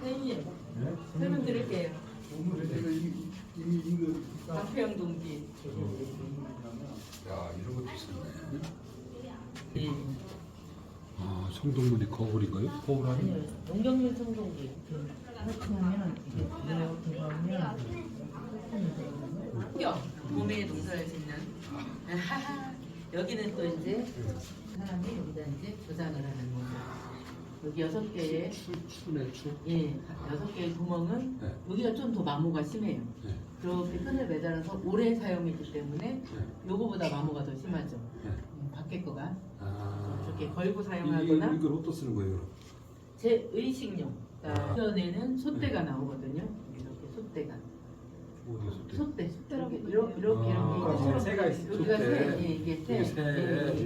선생님, 설명 드릴게요. 이미 이거 박평 동기. 야 이런 있었네. 예. 아 성동문이 거울인가요? 거울 아니에요? 농경민 성동기. 하면 이게 들어가면 풍경. 봄에 농사를 짓는. 여기는 또 이제 사람이 여기다 이제 조장을 하는 거죠. 여기 여섯 개의 추네 추. 예 여섯 개의 구멍은 네. 여기가 좀 더 마모가 심해요. 네. 그렇게 끈을 매달아서 오래 사용했기 때문에 네. 요거보다 마모가 더 심하죠. 네. 음, 아. 이렇게 걸고 이- 사용하거나 이걸 어디다 쓰는 거예요? 제 의식용. 아. 전에는 솥대가 나오거든요. 이렇게 솥대가. 솥대. 이렇게 이렇게 이렇게 아, 이렇게 새가 있어요. 여기가. 새. 예, 이게 새. 이게 새. 예, 예.